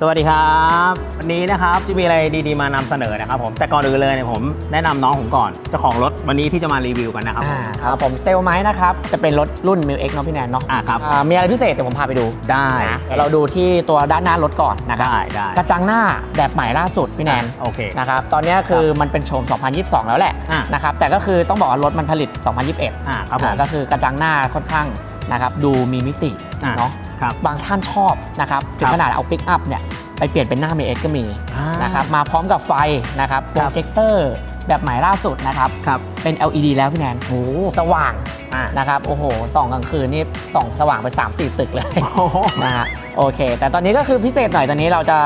สวัสดีครับ วันนี้นะครับจะมีอะไรดีๆ มานำเสนอนะครับผมแต่ก่อนอื่นเลยเนี่ยผมแนะนำน้องผมก่อนเจ้าของรถวันนี้ที่จะมารีวิวกันนะครับผมอ่าครับผมเซลไม้นะครับจะเป็นรถรุ่น m ิ x เนาะพี่แนนเนาะอ่าครับอ่ามีอะไรพิเศษเดี๋ยวผมพาไปดูได้นะเดี๋ยวเราดูที่ตัวด้านหน้ารถก่อนนะครับได้ได้กระจังหน้าแบบใหม่ล่าสุดพี่แนนโอเคนะครับตอนนี้คือมันเป็นโฉม 2022 แล้วแหละอะนะครับแต่ก็คือต้องบอกว่ารถมันผลิต 2021อ่าครับผมอ่าก็คือกระจังหน้าค่อนข้างนะครับดูมีมิติอะ เนาะครับบางท่านชอบนะครับถึงครับขนาดเอาปิกอัพเนี่ยไปเปลี่ยนเป็นหน้า m ิ x ก็มีอ่านะครับมาพร้อมกับไฟนะครับโปครรับเจคเตอร์แบบใหม่ล่าสุดนะครับครับเป็น LED แล้วพี่แนนโอ้สว่างอ่านะครับโอ้โหส่องกลางคืนนี่ส่องสว่างไป 3 4 ตึกเลยโอ้โหนะฮะโอเค แต่ตอนนี้ก็คือพิเศษหน่อยตอนนี้เราจะ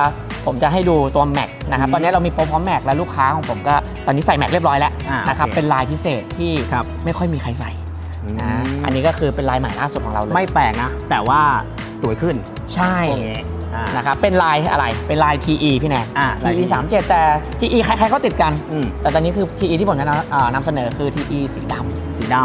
ผมจะให้ดูตัว Mac นะครับอืมตอนนี้เรามีโปรพร้อม Mac และลูกค้าของผมก็ตอนนี้ใส่ Mac เรียบร้อยแล้วอ่านะครับโอเคเป็นลายพิเศษที่ครับไม่ค่อยมีใครใส่นะม อันนี้ก็คือเป็นลายใหม่ล่าสุดของเราเลยไม่แปลกนะ แต่ว่าสวยขึ้นใช่พวกนี้อ่า นะครับเป็นลายอะไรเป็นลาย TE พี่แนน อ่าลาย TE 37แต่ TE ใครๆก็ติดกัน อืมแต่ตอนนี้คือ TE ที่ผมจะนำอ่านำเสนอคือ TE สีดำสีด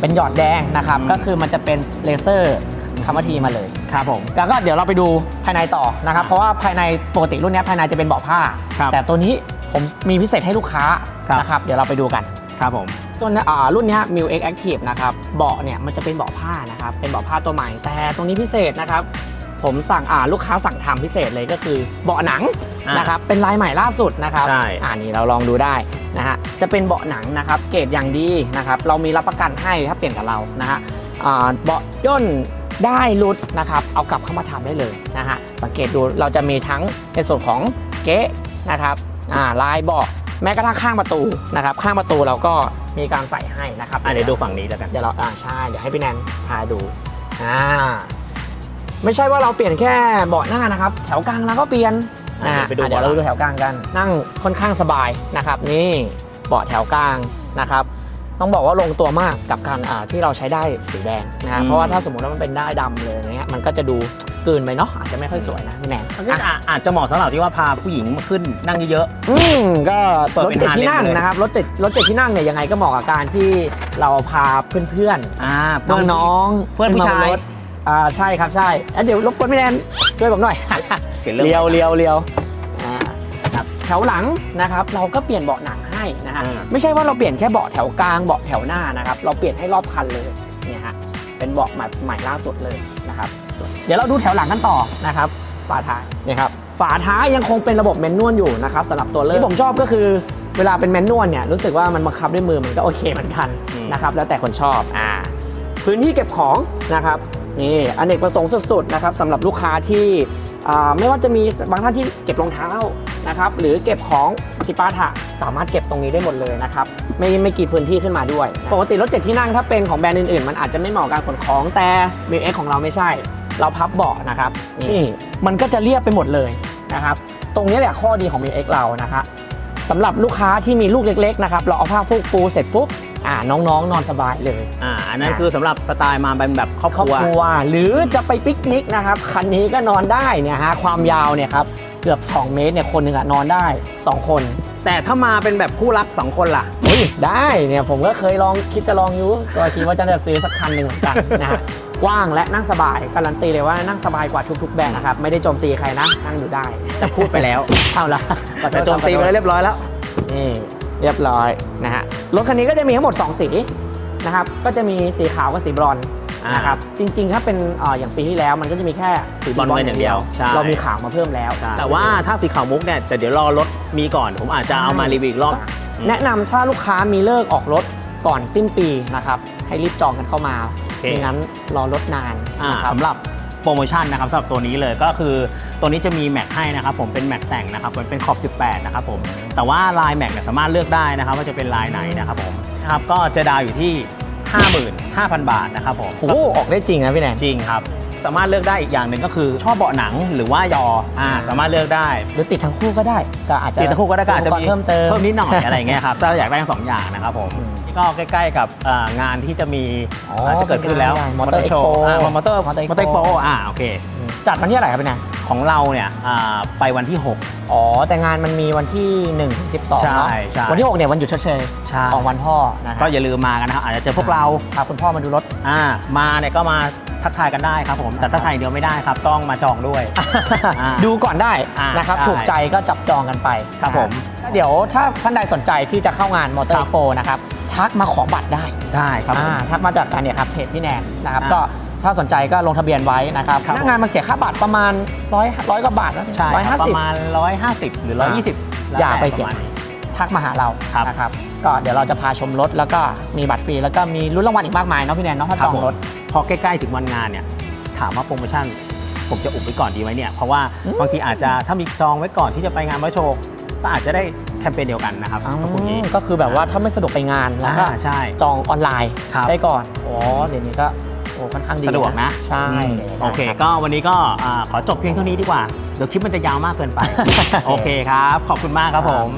เป็นหยอดแดงนะครับ อืมก็คือมันจะเป็นเลเซอร์คำว่าทีมาเลยำครับผม แล้วก็เดี๋ยวเราไปดูภายในต่อนะครับ เพราะว่าภายในปกติรุ่นเนี้ยภายในจะเป็นเบาะผ้า ครับแต่ตัวนี้ผมมีพิเศษให้ลูกค้าครับ นะครับ เดี๋ยวเราไปดูกัน ครับผม ตัวเนี้ยอ่ารุ่นเนี้ย m i l X Active นะครับเบาะเนี่ยมันจะเป็นเบาะผ้านะครับเป็นเบาะผ้าตัวใหม่แต่ตรงนี้พิเศษนะครับผมสั่งอ่าลูกค้าสั่งทำพิเศษเลยก็คือเบาะหนังอ่านนะครับเป็นลายใหม่ล่าสุดนะครับใช่อ่านี่เราลองดูได้นะฮะจะเป็นเบาะหนังนะครับเกรดอย่างดีนะครับเรามีรับประกันให้ถ้าเปลี่ยนกับเรานะฮะอ่าเบาะย่นได้รุดนะครับเอากลับเข้ามาทำได้เลยนะฮะสังเกตดูเราจะมีทั้งในส่วนของเก๊ะนะครับอ่าลายเบาะ แม้กระทั่งข้างประตูนะครับข้างประตูเราก็มีการใส่ให้นะครับอะเดี๋ยวดูฝั่งนี้แล้วกันเดี๋ยวเราอ่าใช่เดี๋ยวให้พี่แนนพาดูอ่าไม่ใช่ว่าเราเปลี่ยนแค่เบาะหน้านะครับ แถวกลางเราก็เปลี่ยนอะอ่าเดี๋ยวไปดูอะเดี๋ยวเราเบาะหลังดูแถวกลางกัน นั่งค่อนข้างสบายนะครับนี่เบาะแถวกลางนะครับต้องบอกว่าลงตัวมากกับการอ่าที่เราใช้ได้สีแดงนะฮะเพราะว่าถ้าสมมติว่ามันเป็นได้ดำเลยอย่างเงี้ยมันก็จะดู กลืนไปเนาะอาจจะไม่ค่อยสวยนะพี่แนนมันก็อาอาจจะเหมาะสำหรับที่ว่าพาผู้หญิงมาขึ้นนั่งเยอะ อืมก็เปิดรถเป็นเจ็ดที่นั่งฮาร์เลย์เลย นะครับรถเจ็ดรถเจ็ดที่นั่งเนี่ยยังไงก็เหมาะกับการที่เราพาเพื่อนๆๆอ่าน้องๆเพื่อนผู้ชาย ขึ้มบนรถอ่าใช่ครับใช่อะเดี๋ยวรบกวนพี่แนนช่วยผมหน่อย เปลี่ยนเรื่องเลียวเลียวเลียว อ่าครับแถวหลังนะครับเราก็เปลี่ยนเบาะหนังให้นะฮะอ่า ไม่ใช่ว่าเราเปลี่ยนแค่เบาะแถวกลางเบาะแถวหน้านะครับเราเปลี่ยนให้รอบคันเลยเนี่ยฮะเป็นเบาะใหม่ใหม่ล่าสุดเลยนะครับ เดี๋ยวเราดูแถวหลังกันต่อนะครับฝาท้ายเนี่ยครับฝาท้ายยังคงเป็นระบบแมนนวลอยู่นะครับสำหรับตัวเริ่มที่ผมชอบก็คือเวลาเป็นแมนนวลเนี่ยรู้สึกว่ามันบังคับด้วยมือมันก็โอเคเหมือนกันอืมนะครับแล้วแต่คนชอบอ่าพื้นที่เก็บของนะครับนี่อเนกประสงค์สุดๆนะครับสำหรับลูกค้าที่อ่าไม่ว่าจะมีบางท่านที่เก็บรองเท้านะครับหรือเก็บของจิปาถะสามารถเก็บตรงนี้ได้หมดเลยนะครับไม่ไม่กี่พื้นที่ขึ้นมาด้วย ปกติรถเจ็ดที่นั่งถ้าเป็นของแบรนด์อื่นๆ มันอาจจะไม่เหมาะกับการขนของแต่มิวเอ็กของเราไม่ใช่ เราพับเบาะนะครับนี่มันก็จะเรียบไปหมดเลยนะครับ ตรงนี้แหละข้อดีของ m ิ x เรานะครับสำหรับลูกค้าที่มีลูกเล็กๆนะครับเราเอาผ้าฟูกปูเสร็จปุ๊บอ่าน้องๆ นอนสบายเลยอ่าอันนั้นคือสำหรับสไตล์มาเป็นแบบครอบครคอบรัวครัว หรือจะไปปิกนิกนะครับคันนี้ก็นอนได้เนี่ยฮะความยาวเนี่ยครับเกือบ 2 เมตรเนี่ยคนหนึ่งอะนอนได้ 2 คน แต่ถ้ามาเป็นแบบคู่รักสองคนล่ะเฮ้ยได้เนี่ยผมก็เคยลองคิดจะลองอยู่ก็คิดว่าจะซื้อสักคันหนึ่งเหมือนกันนะฮะ กว้างและนั่งสบาย การันตีเลยว่านั่งสบายกว่าทุกๆแบรนด์นะครับ ไม่ได้โจมตีใครนะ นั่งอยู่ได้ แต่พูดไปแล้ว เอาละขอโทแต่ษโจมตีไปแล้วเรียบร้อยแล้ว นี่เรียบร้อยนะฮะ รถคันนี้ก็จะมีทั้งหมด 2 สีนะครับ ก็จะมีสีขาวกับสีบรอนซ์อ่านนะครับ จริงๆ ถ้าเป็นเอ่ออย่างปีที่แล้วมันก็จะมีแค่สีบอลเงินอย่างเดียวใช่เรามีขาวมาเพิ่มแล้ว แต่ว่าถ้าสีขาวมุกเนี่ยแต่เดี๋ยวรอรถมีก่อนผมอาจจะเอามารีวิวอีกรอบ แนะนำถ้าลูกค้ามีเลิกออกรถก่อนสิ้นปีนะครับ ให้รีบจองกันเข้ามาโอเค ไม่งั้นรอรถนานอ่านะครับสำหรับโปรโมชั่นนะครับสำหรับตัวนี้เลยก็คือตัวนี้จะมีแม็กให้นะครับผมเป็นแม็กแต่งนะครับมันเป็นขอบ 18 นะครับผมแต่ว่าลายแม็กเนี่ยสามารถเลือกได้นะครับ ว่าจะเป็นลายไหนนะครับผมนะครับก็จะดาวอยู่ที่ 55,000 บาทนะครับผมโอ้โหออกได้จริงนะพี่แนนจริงครับสามารถเลือกได้อีกอย่างหนึ่งก็คือชอบเบาะหนังหรือว่ายออ่าสามารถเลือกได้ หรือติดทั้งคู่ก็ได้ก็อาจจะตีตะคู่ก็ได้ก็อาจจะมีเพิ่มเติมเพิ่มนิดหน่อยอะไรอย่างเงี้ยครับถ้าอยากได้ทั้งสองอย่างนะครับผมอืมนี่ ก็ใกล้ๆกับเอ่องานที่จะมีอ๋อจะเกิดขึ้นแล้วเป็นงาน Motor Motor Show Expo อ่ามอเตอร์ Motor มอเตอร์ Expo โปอ่าโอเค จัดวันที่อะไหรครับพี่แนนของเราเนี่ยอ่าไปวันที่ 6 อ๋อ แต่งานมันมีวันที่1ถึง12ใช่เนาะใช่วันที่ 6 เนี่ย วันหยุดชดเชยใช่ ของวันพ่อนะคก็รับอย่าลืมมากันนะครับอาจจะเจอพวกเรา พาคุณพ่อมาดูรถ อ่ามาเนี่ยก็มา ทักทายกันได้ครับผมแต่ทักทายอย่างเดียวไม่ได้ครับต้องมาจองด้วยอ่าดูก่อนได้อ่านะครับใช่ถูกใจก็จับจองกันไปครับผมเดี๋ยวถ้าท่านใดสนใจที่จะเข้างานมอเตอครัร์บโปนะครับทักมาขอบัตรได้ได้ครับผมอ่าทักมาจากการเนี่ยครับเพจพี่แนนนะครับอ่าก็ถ้าสนใจก็ลงทะเบียนไว้นะครับครับหน้างานมันเสียค่าบัตรประมาณร้อยร้อยกว่าบาทนะใช่ร้อยครัห้าบปสิบระมาณ150หรือ120แล้วอย่าไปแต่เสี่ยงระมณนี้ทักมาหาเราครับนะครับ ก็เดี๋ยวเราจะพาชมรถแล้วก็มีบัตรฟรีแล้วก็มีรุ่นรางวัลอีกมากมายเนาะพี่แนนเนาะถ้าคจรับองผมรถ พอใกล้ๆถึงวันงานเนี่ยถามว่าโปรโมชั่นผมจะอุบไว้ก่อนดีไหมเนี่ยเพราะว่าอืมบางทีอาจจะถ้ามีจองไว้ก่อนที่จะไปงานมอเตอร์โชว์ก็อาจจะได้แคมเปญเดียวกันนะครับต้องพูดอย่างนี้ก็คือแบบว่าถ้าไม่สะดวกไปงานแล้วก็อ่าใช่จองออนไลน์ครับได้ก่อนอ๋อเดี๋ยวนี้ก็โอ้ค่อนข้างดีสะดวกนะใช่อืมโอเค ก็วันนี้ก็อ่าขอจบเพียงเท่านี้ดีกว่าเดี๋ยวคลิปมันจะยาวมากเกินไป โอเคครับ ขอบคุณมากครับผม